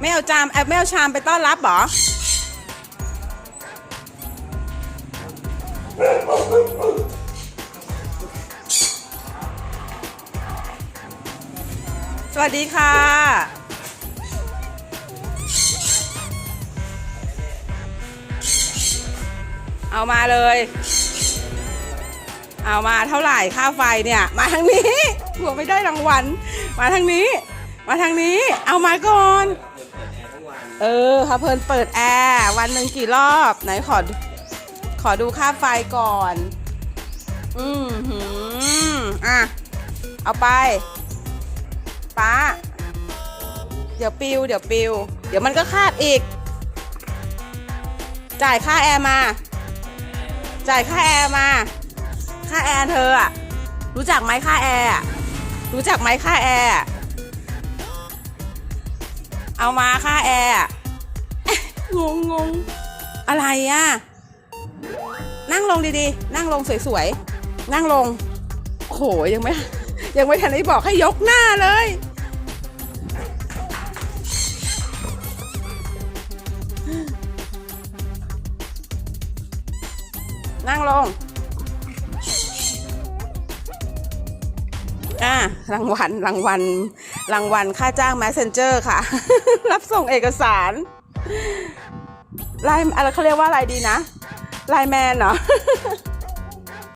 ไม่เอาจามเอ่อไม่เอาชามไปต้อนรับหรอสวัสดีค่ะ เอามาเลย เอามาเท่าไหร่ค่าไฟเนี่ย มาทางนี้กลัวไม่ได้รางวัล มาทางนี้ มาทางนี้ เอามาก่อน เออค่ะเพลินเปิดแอร์วันหนึ่งกี่รอบ ไหนขอขอดูค่าไฟก่อน อืมหืมอะ เอาไปป้า เดี๋ยวปิว เดี๋ยวปิว เดี๋ยวมันก็คาดอีก จ่ายค่าแอร์มา จ่ายค่าแอร์มา ค่าแอร์เธออะรู้จักไหมค่าแอร์รู้จักไหมค่าแอร์ เอามาค่าแอร์อะงงงงอะไรอะนั่งลงดีๆ นั่งลงสวยๆ นั่งลงโอ้โหยังไม่ ยังไม่ทันได้บอกให้ยกหน้าเลย นั่งลง อ่ารางวัลรางวัล รางวัลค่าจ้าง messenger ค่ะ รับส่งเอกสารไลน์อะไรเขาเรียกว่าอะไรดีนะไลน์แมนเหรอ